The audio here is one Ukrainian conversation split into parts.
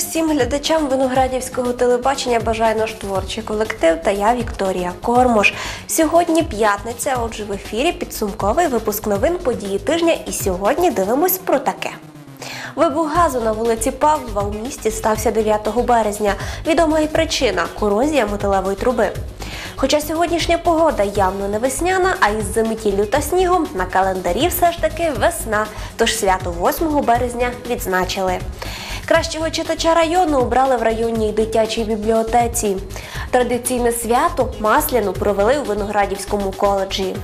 Всім глядачам виноградівського телебачення бажає наш творчий колектив та я Вікторія Кормош. Сьогодні п'ятниця, отже, в ефірі підсумковий випуск новин події тижня. І сьогодні дивимось про таке. Вибух газу на вулиці Павлова у місті стався 9 березня. Відома і причина корозія металевої труби. Хоча сьогоднішня погода явно не весняна, а із заметіллю та снігом на календарі все ж таки весна, тож свято 8 березня відзначили. Кращого читача району обрали в районній дитячій бібліотеці. Традиційне свято Масляну провели у Виноградівському коледжі.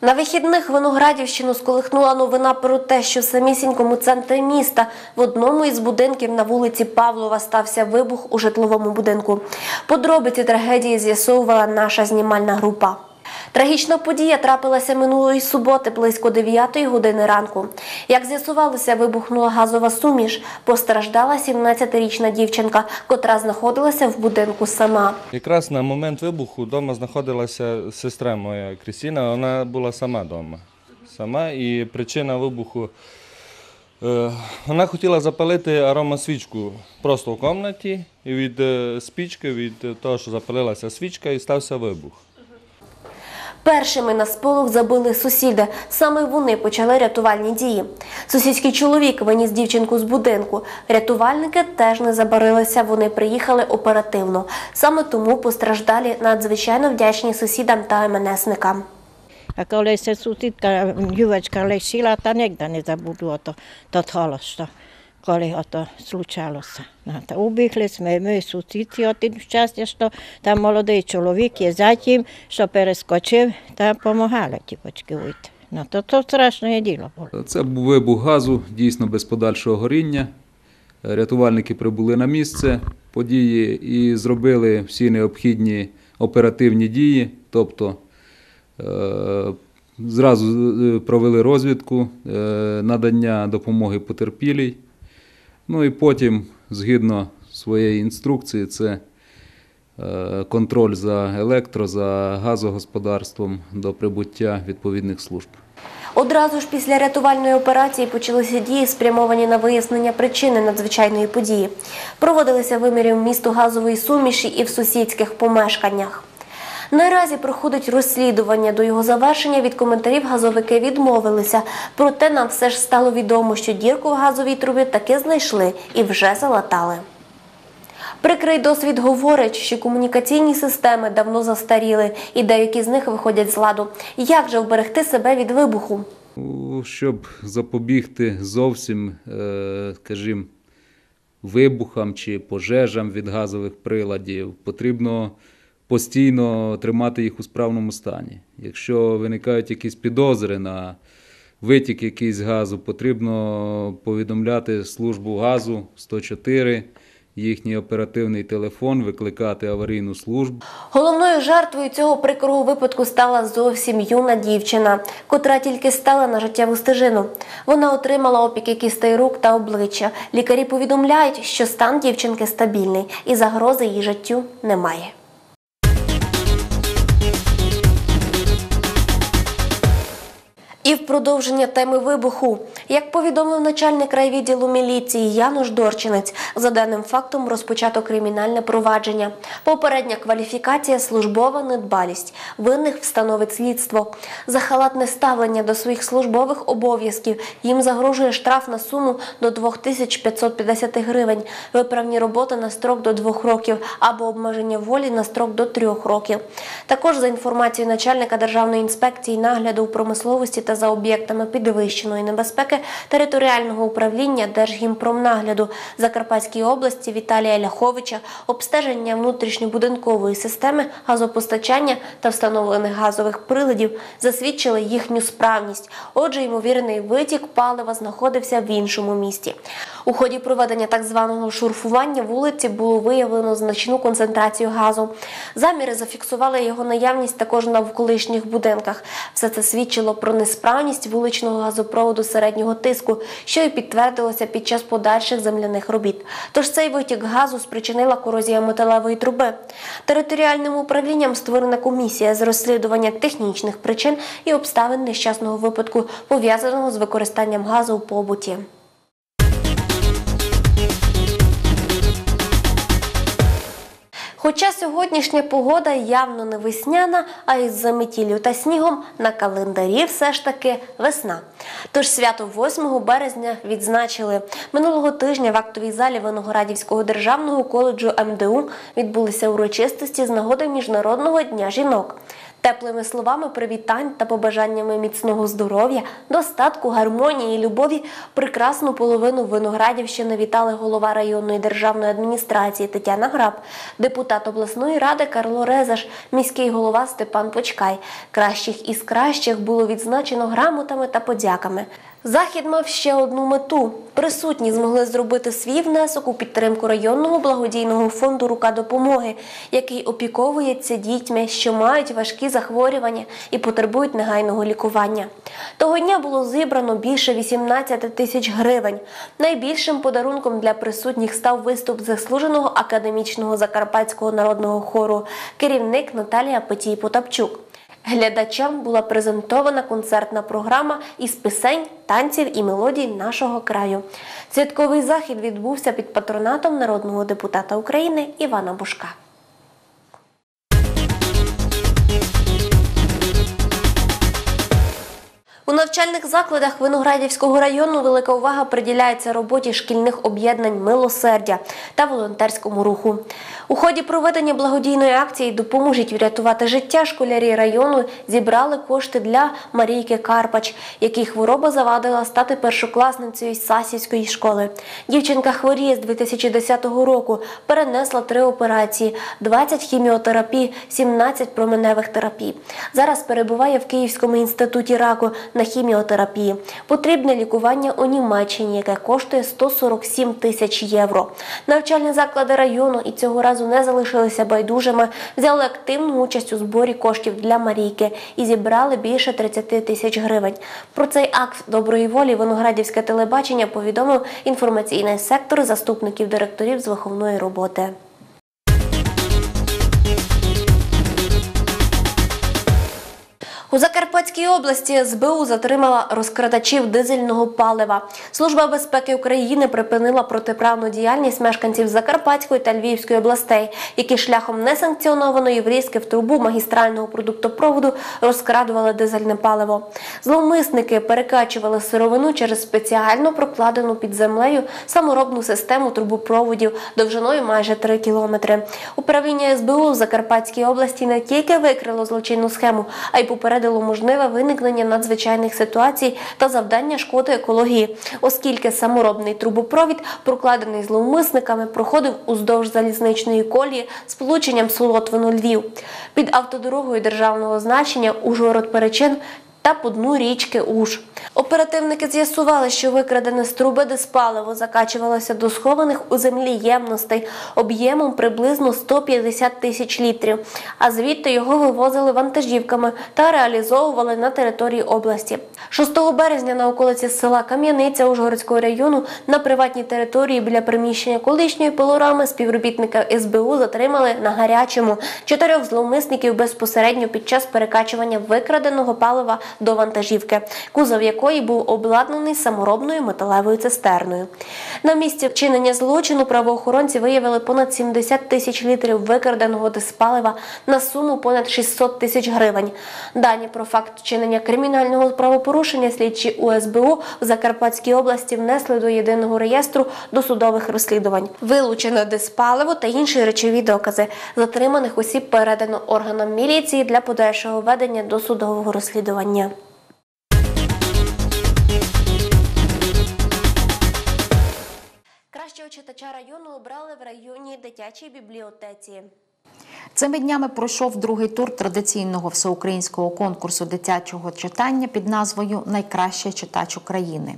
На вихідних Виноградівщину сколихнула новина про те, що в самісінькому центрі міста в одному із будинків на вулиці Павлова стався вибух у житловому будинку. Подробиці трагедії з'ясовувала наша знімальна група. Трагічна подія трапилася минулої суботи близько 9 години ранку. Як з'ясувалося, вибухнула газова суміш. Постраждала 17-річна дівчинка, котра знаходилася в будинку сама. Якраз на момент вибуху вдома знаходилася сестра моя Крістіна, вона була сама вдома. Сама і причина вибуху. е, Вона хотіла запалити аромасвічку просто в кімнаті, і від е, спічки, від того, що запалилася свічка, і стався вибух. Першими на сполох забили сусіди. Саме вони почали рятувальні дії. Сусідський чоловік виніс дівчинку з будинку. Рятувальники теж не забарилися. Вони приїхали оперативно. Саме тому постраждалі надзвичайно вдячні сусідам та МНСникам. A сусідка дівчинка лишила, та ніде не ото, то холощо, коли ото случалося. Ну, Та убігли ми, ми сусідці, от щастя, що там молодий чоловік є за тим, що перескочив та допомагали дівчинки вийти. Ну, то, то страшне діло було. Це був вибух газу, дійсно без подальшого горіння. Рятувальники прибули на місце події і зробили всі необхідні оперативні дії. Тобто е, зразу е, провели розвідку, е, надання допомоги потерпілій. Ну і потім, згідно своєї інструкції, це е, контроль за електро, за газогосподарством до прибуття відповідних служб. Одразу ж після рятувальної операції почалися дії, спрямовані на вияснення причини надзвичайної події. Проводилися виміри в місту газової суміші і в сусідських помешканнях. Наразі проходить розслідування. До його завершення від коментарів газовики відмовилися. Проте нам все ж стало відомо, що дірку в газовій трубі таки знайшли і вже залатали. Прикрий досвід говорить, що комунікаційні системи давно застаріли, і деякі з них виходять з ладу. Як же вберегти себе від вибуху? Щоб запобігти зовсім, е, скажімо, вибухам чи пожежам від газових приладів, потрібно постійно тримати їх у справному стані. Якщо виникають якісь підозри на витік якийсь газу, потрібно повідомляти службу газу 104, їхній оперативний телефон, викликати аварійну службу. Головною жертвою цього прикрого випадку стала зовсім юна дівчина, котра тільки стала на життєву стежину. Вона отримала опіки кістей рук та обличчя. Лікарі повідомляють, що стан дівчинки стабільний і загрози її життю немає. І в продовження теми вибуху, як повідомив начальник райвідділу міліції Януш Дорчинець, за даним фактом розпочато кримінальне провадження. Попередня кваліфікація службова недбалість. Винних встановить слідство. За халатне ставлення до своїх службових обов'язків їм загрожує штраф на суму до 2550 гривень, виправні роботи на строк до двох років або обмеження волі на строк до трьох років. Також за інформацією начальника Державної інспекції нагляду у промисловості та за об'єктами підвищеної небезпеки територіального управління Держгімпромнагляду Закарпатської області Віталія Ляховича обстеження внутрішньобудинкової системи газопостачання та встановлених газових приладів засвідчили їхню справність. Отже, ймовірний витік палива знаходився в іншому місті. У ході проведення так званого шурфування вулиці було виявлено значну концентрацію газу. Заміри зафіксували його наявність також на навколишніх будинках. Все це свідчило про несправність вуличного газопроводу середнього високого тиску, що і підтвердилося під час подальших земляних робіт. Тож цей витік газу спричинила корозія металевої труби. Територіальним управлінням створена комісія з розслідування технічних причин і обставин нещасного випадку, пов'язаного з використанням газу у побуті. Хоча сьогоднішня погода явно не весняна, а із заметіллю та снігом на календарі все ж таки весна. Тож свято 8 березня відзначили. Минулого тижня в актовій залі Виноградівського державного коледжу МДУ відбулися урочистості з нагоди Міжнародного дня жінок. Теплими словами привітань та побажаннями міцного здоров'я, достатку, гармонії і любові прекрасну половину Виноградівщини вітали голова районної державної адміністрації Тетяна Граб, депутат обласної ради Карло Резаш, міський голова Степан Почкай. Кращих із кращих було відзначено грамотами та подяками. Захід мав ще одну мету. Присутні змогли зробити свій внесок у підтримку районного благодійного фонду Рука допомоги, який опіковується дітьми, що мають важкі захворювання і потребують негайного лікування. Того дня було зібрано більше 18 тисяч гривень. Найбільшим подарунком для присутніх став виступ заслуженого академічного закарпатського народного хору, керівник Наталія Петій Потапчук. Глядачам була презентована концертна програма із пісень, танців і мелодій нашого краю. Святковий захід відбувся під патронатом народного депутата України Івана Бушка. У навчальних закладах Виноградівського району велика увага приділяється роботі шкільних об'єднань милосердя та волонтерському руху. У ході проведення благодійної акції допоможуть врятувати життя школярі району зібрали кошти для Марійки Карпач, якій хвороба завадила стати першокласницею Сасівської школи. Дівчинка хворіє з 2010 року, перенесла три операції, 20 хіміотерапій, 17 променевих терапій. Зараз перебуває в Київському інституті раку на хіміотерапії. Потрібне лікування у Німеччині, яке коштує 147 тисяч євро. Навчальні заклади району і цього разу не залишилися байдужими, взяли активну участь у зборі коштів для Марійки і зібрали більше 30 тисяч гривень. Про цей акт доброї волі Виноградівське телебачення повідомив інформаційний сектор заступників директорів з виховної роботи. Закарпатській області СБУ затримала розкрадачів дизельного палива. Служба безпеки України припинила протиправну діяльність мешканців Закарпатської та Львівської областей, які шляхом несанкціонованої врізки в трубу магістрального продуктопроводу розкрадували дизельне паливо. Зловмисники перекачували сировину через спеціально прокладену під землею саморобну систему трубопроводів довжиною майже 3 кілометри. Управління СБУ в Закарпатській області не тільки викрило злочинну схему, а й попередило можливе виникнення надзвичайних ситуацій та завдання шкоди екології, оскільки саморобний трубопровід, прокладений зловмисниками, проходив уздовж залізничної колії з Солотвину Львів під автодорогою державного значення Ужгород Перечин та по дну річки Уж. Оперативники з'ясували, що викрадене з труби диспаливо закачувалося до схованих у землі ємностей об'ємом приблизно 150 тисяч літрів, а звідти його вивозили вантажівками та реалізовували на території області. 6 березня на околиці села Кам'яниця Ужгородського району на приватній території біля приміщення колишньої пилорами співробітника СБУ затримали на гарячому чотирьох зловмисників безпосередньо під час перекачування викраденого палива до вантажівки, кузов якої був обладнаний саморобною металевою цистерною. На місці вчинення злочину правоохоронці виявили понад 70 тисяч літрів викраденого диспалива на суму понад 600 тисяч гривень. Дані про факт вчинення кримінального правопорушення слідчі УСБУ в Закарпатській області внесли до єдиного реєстру досудових розслідувань. Вилучено диспаливо та інші речові докази. Затриманих осіб передано органам міліції для подальшого ведення досудового розслідування. Кращого читача району обрали в районній дитячій бібліотеці. Цими днями пройшов другий тур традиційного всеукраїнського конкурсу дитячого читання під назвою Найкращий читач України,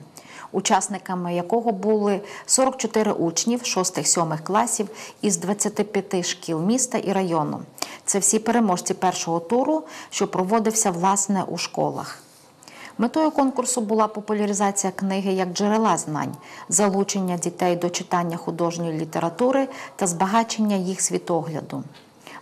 учасниками якого були 44 учнів 6-7 класів із 25 шкіл міста і району. Це всі переможці першого туру, що проводився власне у школах. Метою конкурсу була популяризація книги як джерела знань, залучення дітей до читання художньої літератури та збагачення їх світогляду.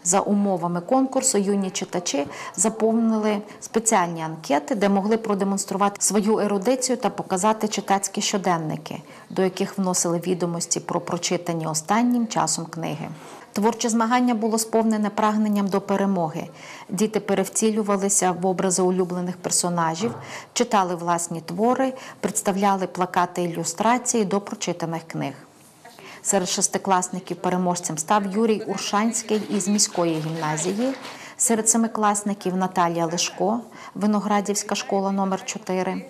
За умовами конкурсу юні читачі заповнили спеціальні анкети, де могли продемонструвати свою ерудицію та показати читацькі щоденники, до яких вносили відомості про прочитані останнім часом книги. Творче змагання було сповнене прагненням до перемоги. Діти перевтілювалися в образи улюблених персонажів, читали власні твори, представляли плакати ілюстрації до прочитаних книг. Серед шестикласників переможцем став Юрій Уршанський із міської гімназії. Серед семикласників Наталія Лешко, Виноградівська школа номер 4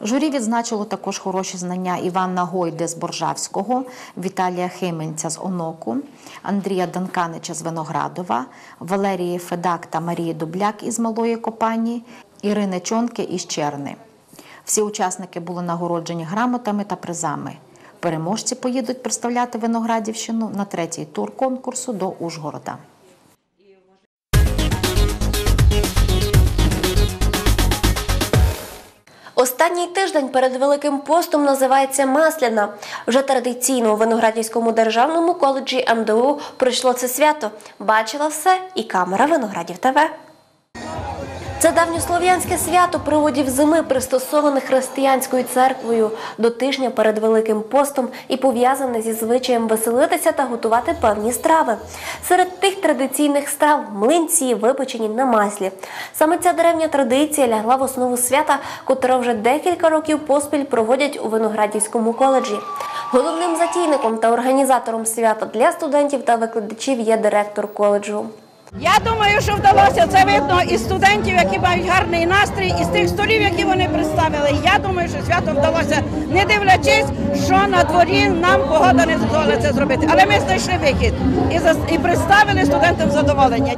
Журі відзначило також хороші знання Івана Гойде з Боржавського, Віталія Хименця з Оноку, Андрія Данканича з Виноградова, Валерії Федак та Марії Дубляк із Малої Копані, Ірини Чонки із Черни. Всі учасники були нагороджені грамотами та призами. Переможці поїдуть представляти Виноградівщину на третій тур конкурсу до Ужгорода. Останній тиждень перед Великим постом називається Масляна. Вже традиційно у Виноградівському державному коледжі МДУ пройшло це свято. Бачила все і камера Виноградів ТВ. Це давньослов'янське свято проводів зими, пристосоване християнською церквою до тижня перед Великим постом і пов'язане зі звичаєм веселитися та готувати певні страви. Серед тих традиційних страв млинці випечені на маслі. Саме ця древня традиція лягла в основу свята, котре вже декілька років поспіль проводять у Виноградівському коледжі. Головним затійником та організатором свята для студентів та викладачів є директор коледжу. Я думаю, що вдалося це видно із студентів, які мають гарний настрій, і з тих столів, які вони представили. Я думаю, що свято вдалося, не дивлячись, що на дворі нам погода не дозволить це зробити. Але ми знайшли вихід і і представили студентам задоволення.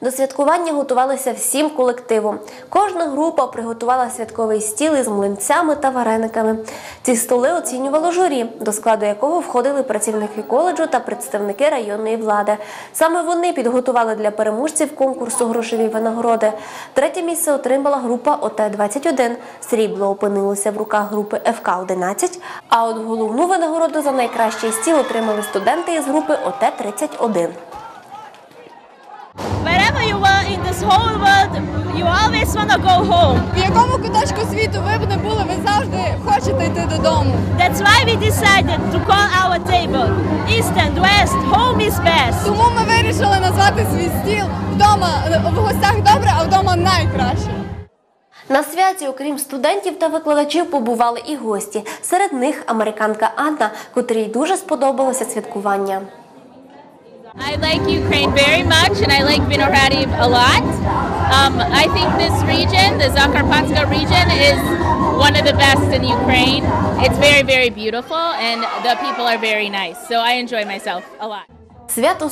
До святкування готувалися всім колективом. Кожна група приготувала святковий стіл із млинцями та варениками. Ці столи оцінювало журі, до складу якого входили працівники коледжу та представники районної влади. Саме вони підготували для переможців конкурсу грошові винагороди. Третє місце отримала група ОТ-21. Срібло опинилося в руках групи ФК-11, а от головну винагороду за найкращий стіл отримали студенти із групи ОТ-31. Whole world, you always want to go home. В якому куточку світу ви б не були, ви завжди хочете йти додому. That's why we decided to call our table East and West, home is best. Тому ми вирішили назвати свій стіл вдома в гостях добре, а вдома найкраще. На святі, окрім студентів та викладачів, побували і гості. Серед них американка Анна, котрій дуже сподобалося святкування. I like Ukraine very much and I like Vinohradiv a lot. Um, I think this region, the Zakarpatska region, is one of the best in Ukraine. It's very, very beautiful and the people are very nice. So I enjoy myself a lot. Свято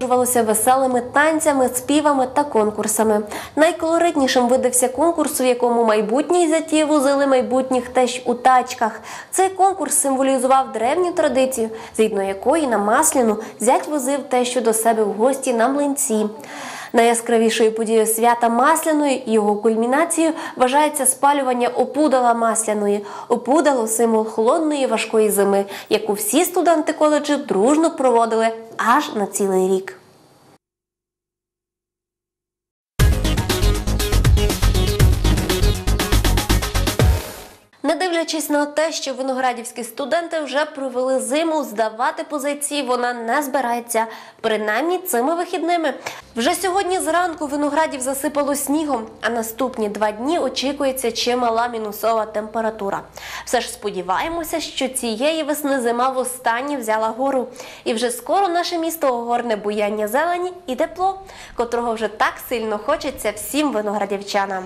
супроводжувалося веселими танцями, співами та конкурсами. Найколоритнішим видався конкурс, у якому майбутній зяті возили майбутніх теж у тачках. Цей конкурс символізував древню традицію, згідно якої на масляну зять возив тещу до себе в гості на млинці. Найяскравішою подією свята масляної і його кульмінацією вважається спалювання опудала масляної. Опудало символ холодної важкої зими, яку всі студенти коледжу дружно проводили аж на цілий рік. Дивлячись на те, що виноградівські студенти вже провели зиму, здавати позиції вона не збирається, принаймні цими вихідними. Вже сьогодні зранку виноградів засипало снігом, а наступні два дні очікується чимала мінусова температура. Все ж сподіваємося, що цієї весни зима востаннє взяла гору, і вже скоро наше місто огорне буяння зелені і тепло, котрого вже так сильно хочеться всім виноградівчанам.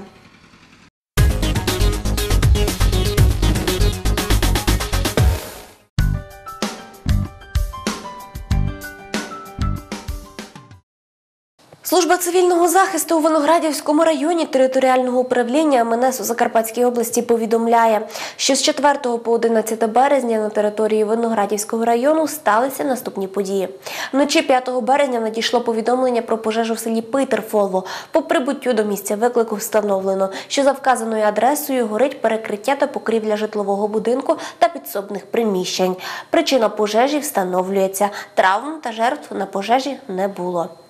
Служба цивільного захисту у Виноградівському районі територіального управління МНС у Закарпатській області повідомляє, що з 4 по 11 березня на території Виноградівського району сталися наступні події. Вночі 5 березня надійшло повідомлення про пожежу в селі Питерфолво. По прибуттю до місця виклику встановлено, що за вказаною адресою горить перекриття та покрівля житлового будинку та підсобних приміщень. Причина пожежі встановлюється. Травм та жертв на пожежі не було. –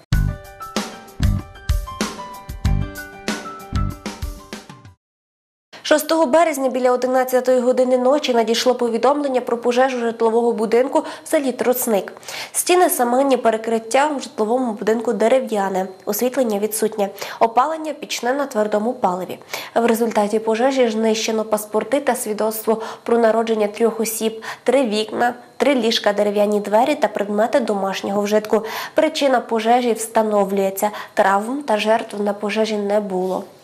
6 березня біля 11 години ночі надійшло повідомлення про пожежу житлового будинку в селі Троцник. Стіни саманні перекриття в житловому будинку дерев'яне, освітлення відсутнє, опалення пічне на твердому паливі. В результаті пожежі знищено паспорти та свідоцтво про народження трьох осіб, три вікна, три ліжка, дерев'яні двері та предмети домашнього вжитку. Причина пожежі встановлюється. Травм та жертв на пожежі не було. –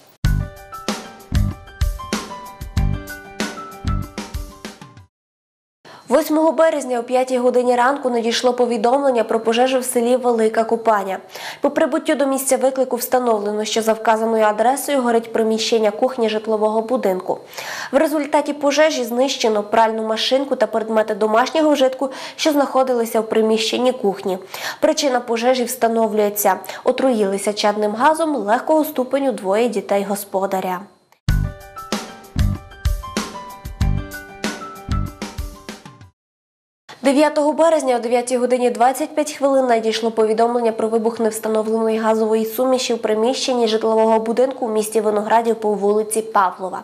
8 березня о 5 годині ранку надійшло повідомлення про пожежу в селі Велика Купаня. По прибуттю до місця виклику встановлено, що за вказаною адресою горить приміщення кухні житлового будинку. В результаті пожежі знищено пральну машинку та предмети домашнього вжитку, що знаходилися в приміщенні кухні. Причина пожежі встановлюється. Отруїлися чадним газом легкого ступеню двоє дітей господаря. – 9 березня о 9 годині 25 хвилин надійшло повідомлення про вибух невстановленої газової суміші в приміщенні житлового будинку в місті Виноградів по вулиці Павлова.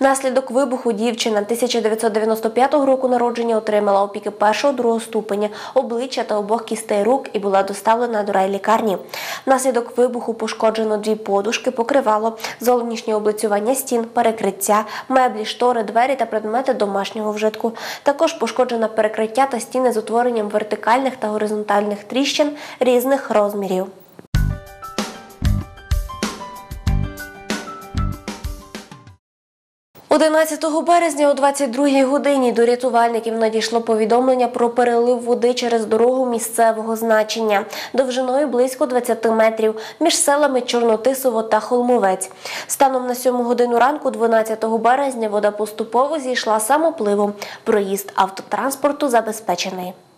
Внаслідок вибуху дівчина 1995 року народження отримала опіки першого другого ступеня, обличчя та обох кістей рук і була доставлена до райлікарні. Внаслідок вибуху пошкоджено дві подушки, покривало, зовнішнє облицювання стін, перекриття, меблі, штори, двері та предмети домашнього вжитку. Також пошкоджено перекриття та стіни з утворенням вертикальних та горизонтальних тріщин різних розмірів. – 11 березня о 22 годині до рятувальників надійшло повідомлення про перелив води через дорогу місцевого значення довжиною близько 20 метрів між селами Чорнотисово та Холмовець. Станом на 7 годину ранку, 12 березня, вода поступово зійшла самопливом. Проїзд автотранспорту забезпечений. –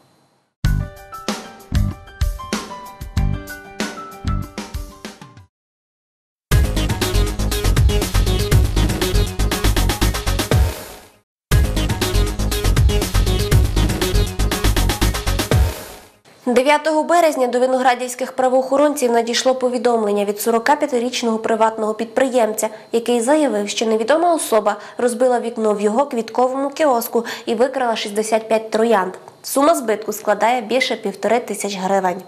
9 березня до виноградівських правоохоронців надійшло повідомлення від 45-річного приватного підприємця, який заявив, що невідома особа розбила вікно в його квітковому кіоску і викрала 65 троянд. Сума збитку складає більше півтори тисяч гривень.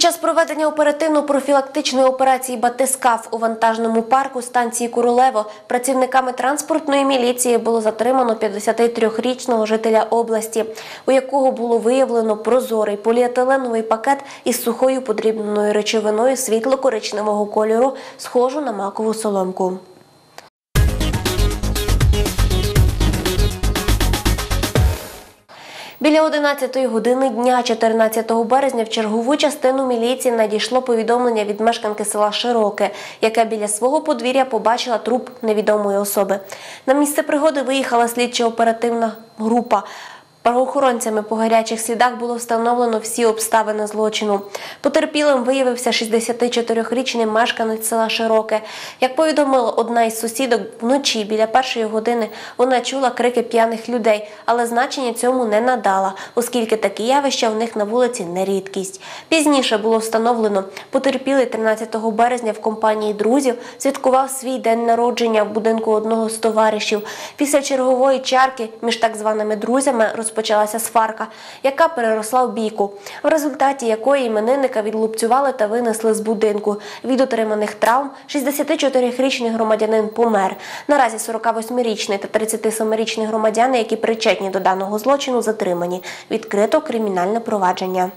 Час проведення оперативно-профілактичної операції Батискаф у вантажному парку станції Куролево працівниками транспортної міліції було затримано 53-річного жителя області, у якого було виявлено прозорий поліетиленовий пакет із сухою подрібненою речовиною світло-коричневого кольору, схожу на макову соломку. Біля 11 години дня 14 березня в чергову частину міліції надійшло повідомлення від мешканки села Широке, яка біля свого подвір'я побачила труп невідомої особи. На місце пригоди виїхала слідчо-оперативна група. Правоохоронцями по гарячих слідах було встановлено всі обставини злочину. Потерпілим виявився 64-річний мешканець села Широке. Як повідомила одна із сусідок, вночі біля першої години вона чула крики п'яних людей, але значення цьому не надала, оскільки такі явища в них на вулиці не рідкість. Пізніше було встановлено, потерпілий 13 березня в компанії друзів святкував свій день народження в будинку одного з товаришів. Після чергової чарки між так званими друзями розпочалася сварка, яка переросла в бійку, в результаті якої іменинника відлупцювали та винесли з будинку. Від отриманих травм 64-річний громадянин помер. Наразі 48-річний та 37-річний громадяни, які причетні до даного злочину, затримані. Відкрито кримінальне провадження.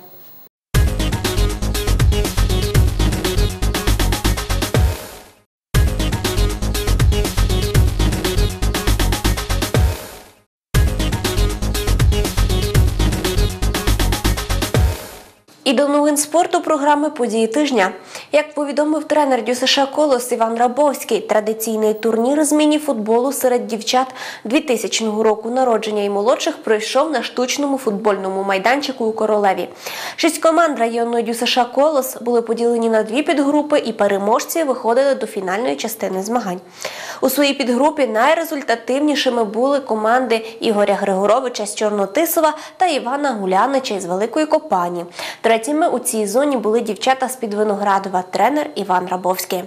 До новин спорту програми події тижня. Як повідомив тренер ДЮСШ Колос Іван Рабовський, традиційний турнір з міні-футболу серед дівчат 2000 року народження і молодших пройшов на штучному футбольному майданчику у Королеві. Шість команд районної ДЮСШ Колос були поділені на дві підгрупи, і переможці виходили до фінальної частини змагань. У своїй підгрупі найрезультативнішими були команди Ігоря Григоровича з Чорнотисова та Івана Гулянича із Великої Копані. Третіми у цій зоні були дівчата з під Виноградова, тренер Іван Рабовський.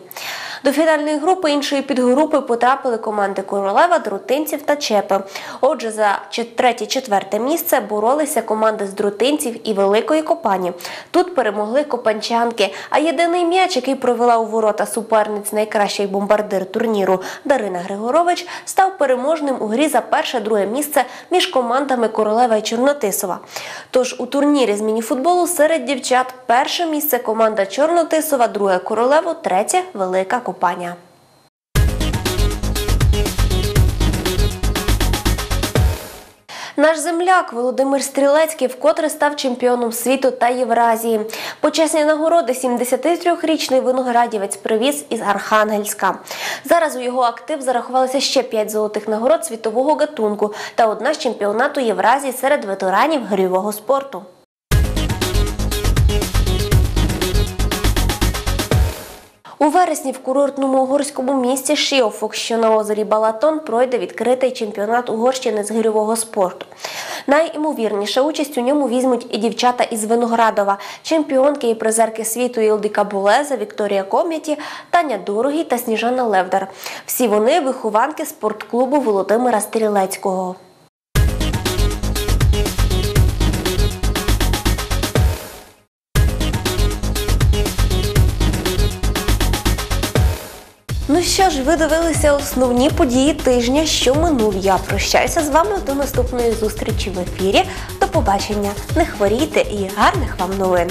До фінальної групи іншої підгрупи потрапили команди Королева, Друтинців та Чепи. Отже, за третє-четверте місце боролися команди з Друтинців і Великої Копані. Тут перемогли копанчанки. А єдиний м'яч, який провела у ворота суперниць найкращий бомбардир турніру Дарина Григорович, став переможним у грі за перше-друге місце між командами Королева і Чорнотисова. Тож у турнірі з мініфутболу серед дівчат перше місце команда Чорнотисова, друге Королево, третє Велика Копаня. Наш земляк Володимир Стрілецький вкотре став чемпіоном світу та Євразії. Почесні нагороди 73-річний виноградівець привіз із Архангельська. Зараз у його актив зарахувалося ще 5 золотих нагород світового гатунку та одна з чемпіонату Євразії серед ветеранів гирьового спорту. У вересні в курортному угорському місті Шіофок, що на озері Балатон, пройде відкритий чемпіонат Угорщини з гирьового спорту. Найімовірніше участь у ньому візьмуть і дівчата із Виноградова, чемпіонки і призерки світу Ілдика Булеза, Вікторія Ком'яті, Таня Дорогій та Сніжана Левдар. Всі вони вихованки спортклубу Володимира Стрілецького. Ну що ж, ви дивилися основні події тижня, що минув. Я прощаюся з вами до наступної зустрічі в ефірі. До побачення. Не хворійте і гарних вам новин.